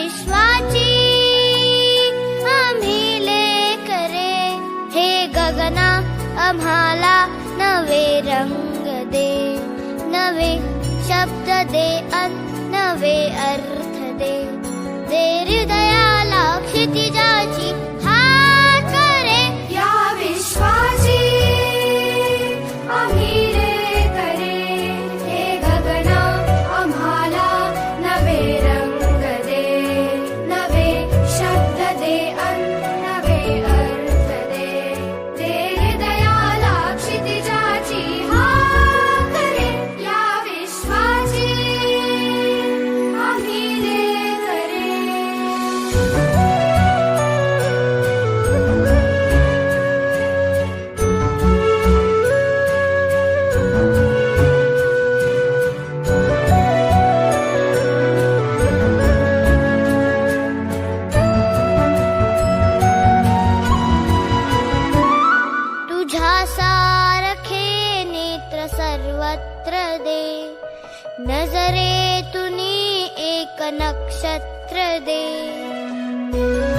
विश्वाची हे गगना नवे रंग दे. नवे शब्द दे अन नवे अर् तु सर्वत्र दे। न जरे तु नी एकनक्षत्र दे। Música